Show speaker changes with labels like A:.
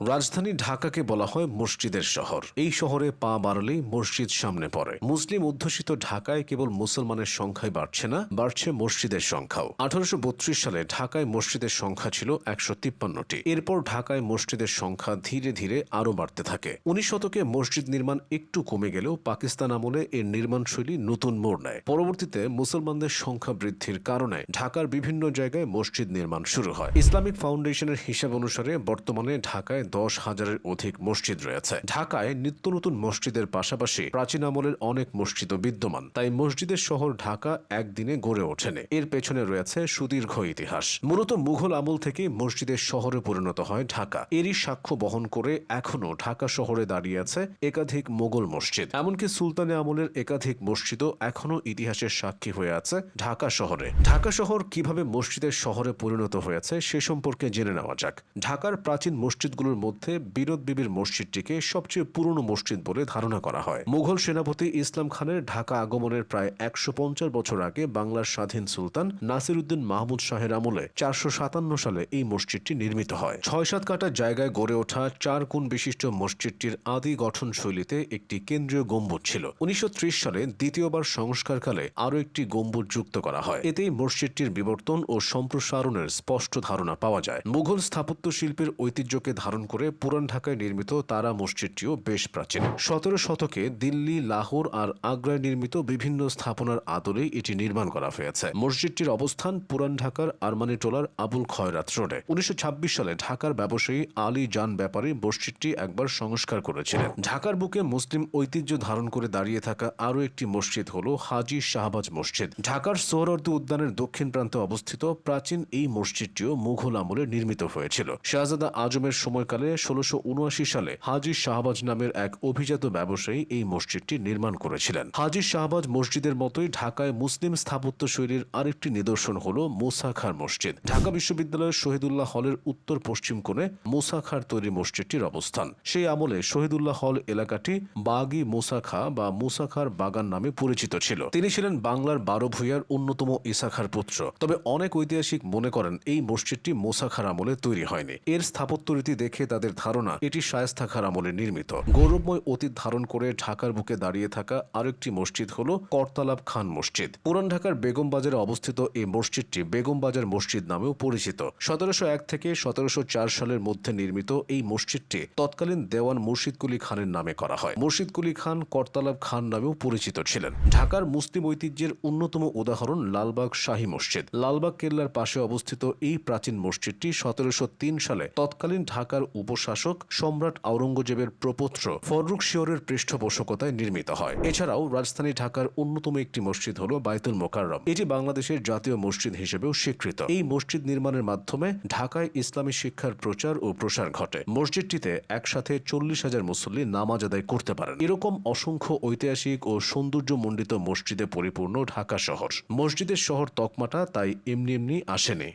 A: রাজধানী ঢাকাকে বলা হয় মসজিদের শহর। এই শহরে পা বাড়ালেই মসজিদ সামনে পড়ে। মুসলিম অধ্যুষিত ঢাকায় কেবল মুসলমানের সংখ্যাই বাড়ছে না, বাড়ছে মসজিদের সংখ্যাও। আঠারোশো সালে ঢাকায় মসজিদের সংখ্যা ছিল একশো তিপ্পান্নটি। এরপর ঢাকায় মসজিদের সংখ্যা ধীরে ধীরে আরও বাড়তে থাকে। উনিশ শতকে মসজিদ নির্মাণ একটু কমে গেলেও পাকিস্তান আমলে এর নির্মাণশৈলী নতুন মোড় নেয়। পরবর্তীতে মুসলমানদের সংখ্যা বৃদ্ধির কারণে ঢাকার বিভিন্ন জায়গায় মসজিদ নির্মাণ শুরু হয়। ইসলামিক ফাউন্ডেশনের হিসাব অনুসারে বর্তমানে ঢাকায় দশ হাজারের অধিক মসজিদ রয়েছে। ঢাকায় নিত্য নতুন মসজিদের পাশাপাশি প্রাচীন আমলের অনেক মসজিদও বিদ্যমান। তাই মসজিদের শহর ঢাকা একদিনে গড়ে ওঠেনি। এর পেছনে রয়েছে সুদীর্ঘ ইতিহাস। মূলত মুঘল আমল থেকে মসজিদের শহরে পরিণত হয় ঢাকা। এরই সাক্ষ্য বহন করে এখনও ঢাকা শহরে দাঁড়িয়ে আছে একাধিক মোগল মসজিদ। এমনকি সুলতানি আমলের একাধিক মসজিদও এখনও ইতিহাসের সাক্ষী হয়ে আছে ঢাকা শহরে। ঢাকা শহর কীভাবে মসজিদের শহরে পরিণত হয়েছে সে সম্পর্কে জেনে নেওয়া যাক। ঢাকার প্রাচীন মসজিদগুলোর মধ্যে বিরোধ বিবির মসজিদটিকে সবচেয়ে পুরনো মসজিদ বলে ধারণা করা হয়। মুঘল সেনাপতি ইসলাম খানের ঢাকা আগমনের প্রায় একশো পঞ্চাশ বছর আগে বাংলার স্বাধীন সুলতান নাসির উদ্দিন মাহমুদ শাহের আমলে চারশো সাতান্ন সালে এই মসজিদটি নির্মিত হয়। ছয় সাত কাটা জায়গায় গড়ে ওঠা চার কোণ বিশিষ্ট মসজিদটির আদি গঠন শৈলীতে একটি কেন্দ্রীয় গম্বুজ ছিল। উনিশশো ত্রিশ সালে দ্বিতীয়বার সংস্কারকালে আরও একটি গম্বুজ যুক্ত করা হয়। এতেই মসজিদটির বিবর্তন ও সম্প্রসারণের স্পষ্ট ধারণা পাওয়া যায়। মুঘল স্থাপত্য শিল্পের ঐতিহ্যকে ধারণ করে পুরান ঢাকায় নির্মিত তারা মসজিদটিও বেশ প্রাচীন। সতেরো শতকে দিল্লি, লাহোর আর আগ্রায় নির্মিত বিভিন্ন স্থাপনার আদলে এটি নির্মাণ করা হয়েছে। মসজিদটির অবস্থান পুরান ঢাকার আরমানি টোলার আবুল খয়রাত রোডে। উনিশশো ছাব্বিশ সালে ঢাকার ব্যবসায়ী আলী জান ব্যাপারী মসজিদটি একবার সংস্কার করেছিলেন। ঢাকার বুকে মুসলিম ঐতিহ্য ধারণ করে দাঁড়িয়ে থাকা আরও একটি মসজিদ হল হাজি শাহবাজ মসজিদ। ঢাকার সোহরওয়ার্দী উদ্যানের দক্ষিণ প্রান্তে অবস্থিত প্রাচীন এই মসজিদটিও মুঘল আমলে নির্মিত হয়েছিল। শাহজাদা আজমের সময়কালে ষোলোশো উনআশি সালে হাজি শাহবাজ নামের এক অভিজাত ব্যবসায়ী এই মসজিদটি নির্মাণ করেছিলেন। হাজি শাহবাজ মসজিদের মতোই ঢাকায় মুসলিম স্থাপত্য শৈলীর আরেকটি নিদর্শন হল মুসাখার মসজিদ। ঢাকা বিশ্ববিদ্যালয়ের শহীদুল্লাহ হলের উত্তর পশ্চিম কোণে মুসাখার তৈরি মসজিদটির অবস্থান। সেই আমলে শহীদুল্লাহ হল এলাকাটি বাগি মুসাখা বা মুসাখার বাগান নামে পরিচিত ছিল। তিনি ছিলেন বাংলার বারো ভূঁইয়ার অন্যতম ইসাখার পুত্র। তবে অনেক ঐতিহাসিক মনে করেন এই মসজিদটি মোসাখার আমলে তৈরি হয়নি। এর স্থাপত্য রীতি দেখে তাদের ধারণা, এটি শায়েস্তা খার আমলে নির্মিত। গৌরবময় অতীত ধারণ করে ঢাকার বুকে দাঁড়িয়ে থাকা আরেকটি মসজিদ হল করতালাব খান মসজিদ। পুরান ঢাকার বেগম বাজারে অবস্থিত এই মসজিদটি বেগম বাজার মসজিদ নামেও পরিচিত। সতেরোশো এক থেকে সতেরোশো চার সালের মধ্যে নির্মিত এই মসজিদটি তৎকালীন দেওয়ান মুর্শিদ কুলি খানের নামে করা হয়। মুর্শিদ কুলি খান করতালাব খান নামেও পরিচিত ছিলেন। ঢাকার মুসলিম ঐতিহ্যের অন্যতম উদাহরণ লালবাগ শাহী মসজিদ। লালবাগ কেল্লার পাশে অবস্থিত এই প্রাচীন মসজিদটি সতেরোশো তিন সালে তৎকালীন ঢাকার উপশাসক সম্রাট আওরঙ্গজেবের প্রপত্র ফররুখ শিয়রের পৃষ্ঠপোষকতায় নির্মিত হয়। এছাড়াও রাজধানী ঢাকার অন্যতম একটি মসজিদ হল বাইতুল মোকাররম। এটি বাংলাদেশের জাতীয় মসজিদ হিসেবেও স্বীকৃত। এই মসজিদ নির্মাণের মাধ্যমে ঢাকায় ইসলামী শিক্ষার প্রচার ও প্রসার ঘটে। মসজিদটিতে একসাথে চল্লিশ হাজার মুসল্লি নামাজ আদায় করতে পারেন। এরকম অসংখ্য ঐতিহাসিক ও সৌন্দর্যমণ্ডিত মসজিদে পরিপূর্ণ ঢাকা শহর। মসজিদের শহর তকমাটা তাই এমনি এমনি আসেনি।